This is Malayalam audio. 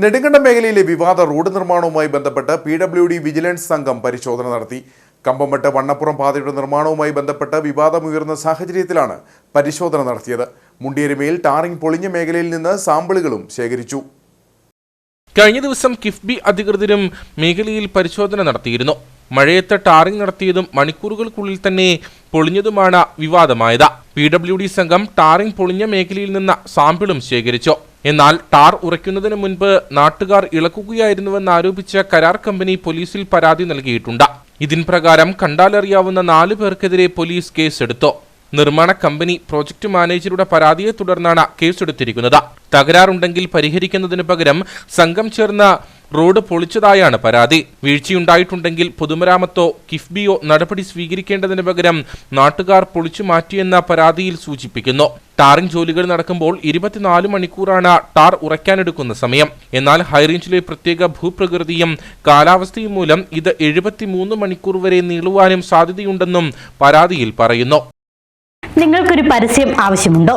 നെടുങ്കണ്ടം മേഖലയിലെ വിവാദ റോഡ് നിർമ്മാണവുമായി ബന്ധപ്പെട്ട് പി ഡബ്ല്യു ഡി വിജിലൻസ് സംഘം പരിശോധന നടത്തി. കമ്പംമട്ട് വണ്ണപ്പുറം പാതയുടെ നിർമ്മാണവുമായി ബന്ധപ്പെട്ട് വിവാദമുയർന്ന സാഹചര്യത്തിലാണ് പരിശോധന നടത്തിയത്. മുണ്ടിയരുമയിൽ ടാറിംഗ് പൊളിഞ്ഞ മേഖലയിൽ നിന്ന് സാമ്പിളുകളും ശേഖരിച്ചു. കഴിഞ്ഞ ദിവസം കിഫ്ബി അധികൃതരും മേഖലയിൽ പരിശോധന നടത്തിയിരുന്നു. മഴയത്ത് ടാറിംഗ് നടത്തിയതും മണിക്കൂറുകൾക്കുള്ളിൽ തന്നെ പൊളിഞ്ഞതുമാണ് വിവാദമായത്. പി ഡബ്ല്യു ഡി സംഘം ടാറിംഗ് പൊളിഞ്ഞ മേഖലയിൽ നിന്ന് സാമ്പിളും ശേഖരിച്ചു. എന്നാൽ ടാർ ഉറയ്ക്കുന്നതിന് മുൻപ് നാട്ടുകാർ ഇളക്കുകയായിരുന്നുവെന്ന് ആരോപിച്ച കരാർ കമ്പനി പോലീസിൽ പരാതി നൽകിയിട്ടുണ്ട്. ഇതിൻ പ്രകാരം കണ്ടാലറിയാവുന്ന നാലു പേർക്കെതിരെ പോലീസ് കേസെടുത്തു. നിർമ്മാണ കമ്പനി പ്രോജക്ട് മാനേജറുടെ പരാതിയെ തുടർന്നാണ് കേസെടുത്തിരിക്കുന്നത്. തകരാറുണ്ടെങ്കിൽ പരിഹരിക്കുന്നതിന് പകരം സംഘം ചേർന്ന് റോഡ് പൊളിച്ചതായാണ് പരാതി. വീഴ്ചയുണ്ടായിട്ടുണ്ടെങ്കിൽ പൊതുമരാമത്തോ കിഫ്ബിയോ നടപടി സ്വീകരിക്കേണ്ടതിന് പകരം നാട്ടുകാർ പൊളിച്ചു മാറ്റിയെന്ന പരാതിയിൽ സൂചിപ്പിക്കുന്നു. ടാറിംഗ് ജോലികൾ നടക്കുമ്പോൾ ഇരുപത്തിനാല് മണിക്കൂറാണ് ടാർ ഉറയ്ക്കാനെടുക്കുന്ന സമയം. എന്നാൽ ഹൈറേഞ്ചിലെ പ്രത്യേക ഭൂപ്രകൃതിയും കാലാവസ്ഥയും മൂലം ഇത് എഴുപത്തിമൂന്ന് മണിക്കൂർ വരെ നീളുവാനും സാധ്യതയുണ്ടെന്നും പരാതിയിൽ പറയുന്നു. നിങ്ങൾക്കൊരു പരസ്യം ആവശ്യമുണ്ടോ?